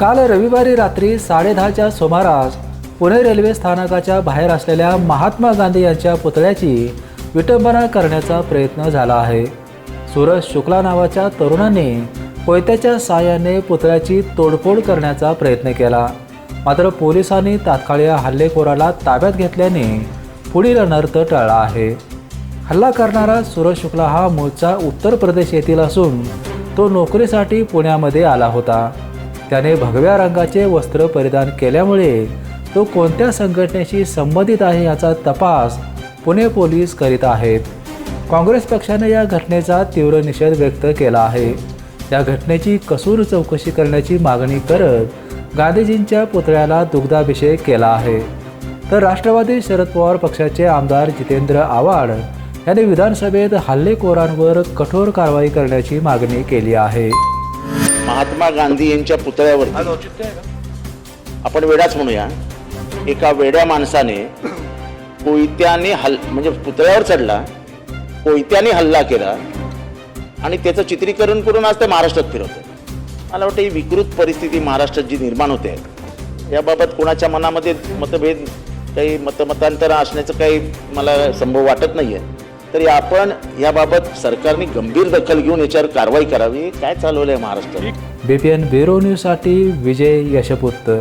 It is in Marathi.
काल रविवारी रात्री साडेदहाच्या सुमारास पुणे रेल्वे स्थानकाच्या बाहेर असलेल्या महात्मा गांधी यांच्या पुतळ्याची विटंबना करण्याचा प्रयत्न झाला आहे. सूरज शुक्ला नावाच्या तरुणाने कोयत्याच्या साहाय्याने पुतळ्याची तोडफोड करण्याचा प्रयत्न केला. मात्र पोलिसांनी तात्काळ या हल्लेखोराला ताब्यात घेतल्याने पुढील अनर्थ टळला आहे. हल्ला करणारा सूरज शुक्ला हा मूळचा उत्तर प्रदेश येथील असून तो नोकरीसाठी पुण्यामध्ये आला होता. त्याने भगव्या रंगाचे वस्त्र परिधान केल्यामुळे तो कोणत्या संघटनेशी संबंधित आहे याचा तपास पुणे पोलीस करीत आहेत. काँग्रेस पक्षाने या घटनेचा तीव्र निषेध व्यक्त केला आहे. या घटनेची कसूर चौकशी करण्याची मागणी करत गांधीजींच्या पुतळ्याला दुग्धाभिषेक केला आहे. तर राष्ट्रवादी शरद पवार पक्षाचे आमदार जितेंद्र आव्हाड यांनी विधानसभेत हल्लेखोरांवर कठोर कारवाई करण्याची मागणी केली आहे. महात्मा गांधी यांच्या पुतळ्यावर आपण वेडाच म्हणूया. एका वेड्या माणसाने कोयत्याने हल म्हणजे पुतळ्यावर चढला कोयत्याने हल्ला केला आणि त्याचं चित्रीकरण करून आज ते महाराष्ट्रात फिरवतो मला वाटतं ही विकृत परिस्थिती महाराष्ट्रात जी निर्माण होते याबाबत कोणाच्या मनामध्ये मतभेद काही मतमतांतर असण्याचं काही मला संभव वाटत नाही आहे तरी आपण याबाबत सरकारने गंभीर दखल घेऊन याच्यावर कारवाई करावी. काय चालवलं आहे Maharashtra B P N bureau न्यूजसाठी विजय यशपुत्र